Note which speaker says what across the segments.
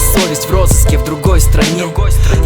Speaker 1: совесть в розыске в другой стране.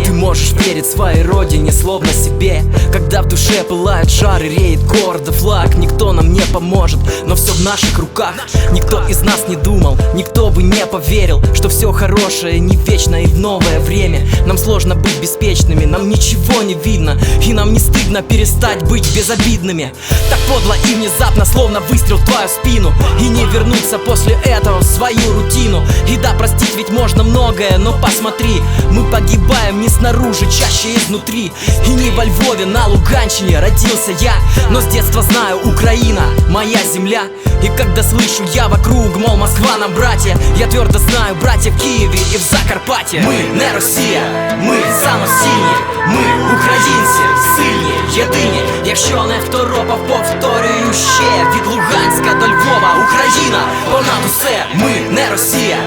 Speaker 1: Ты можешь верить своей родине, словно себе. Когда в душе пылает жар и реет гордо флаг. Никто нам не поможет, но все в наших руках. Никто из нас не думал, никто бы не поверил Что все хорошее не вечно и в новое время. Нам сложно быть беспечными, нам ничего не видно. И нам не стыдно перестать быть безобидными. Так подло и внезапно, словно выстрел в твою спину. И не вернуться после этого в свою рутину. И да, простить ведь можно многое, но посмотри Мы погибаем не снаружи, чаще изнутри И не во Львове, на Луганщине родился я Но с детства знаю, Украина, моя земля И когда слышу я вокруг, мол, Москва нам братья Я твердо знаю, братья в Киеве и в Закарпатье Мы не Росія, ми самостійні, ми українці, сильні, єдині Якщо не второпав, повторюю ще Від Луганська до Львова, Україна, понад усе Ми не Росія,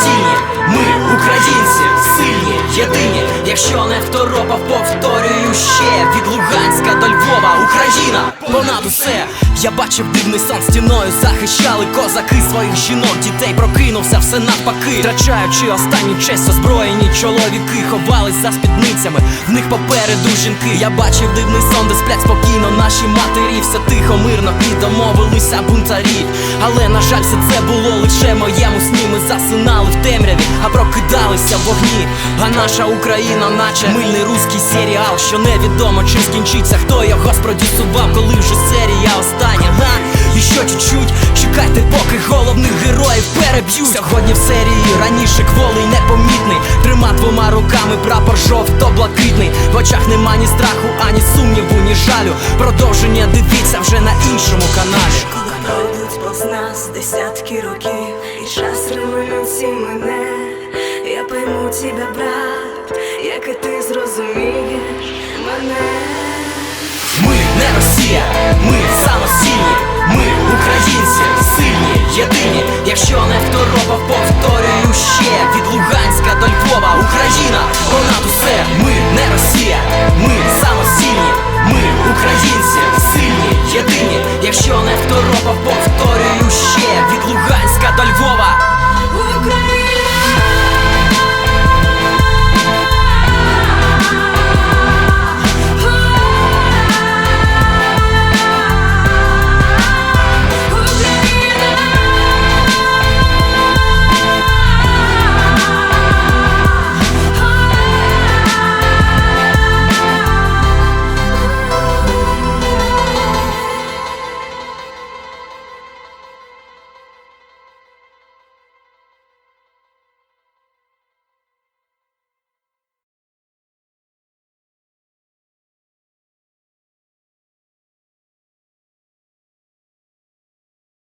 Speaker 1: Sicilian. Ми українці, сильні, єдині. Якщо не второпав, повторюю ще. Від Луганська до Львова, Україна, понад усе. Я бачив дивний сон стіною, захищали козаки своїх жінок, дітей прокинувся все навпаки, втрачаючи останню честь, озброєні чоловіки ховались за спідницями, в них попереду жінки. Я бачив дивний сон, де сплять спокійно наші матері, все тихо, мирно і домовилися бунтарі. Але на жаль, все це було лише моєму сні. Ми засинали в темряві, а прокидалися вогні. А наша Україна, наче мильний руський серіал, що невідомо чим скінчиться, хто його спродюсував, коли вже серія остання. Га? І що чуть-чуть, чекайте, поки головних героїв переб'ють Сьогодні в серії раніше кволий непомітний Трима двома руками прапор жовто-блакитний В очах нема ні страху, ані сумніву, ні жалю Продовження дивіться
Speaker 2: тебе, брат, як і ти зрозумієш мене
Speaker 1: Ми не Росія, ми самостійні, ми українці, сильні, єдині. Якщо не второпав, повторюю ще від Луганська до Львова, Україна, понад усе, ми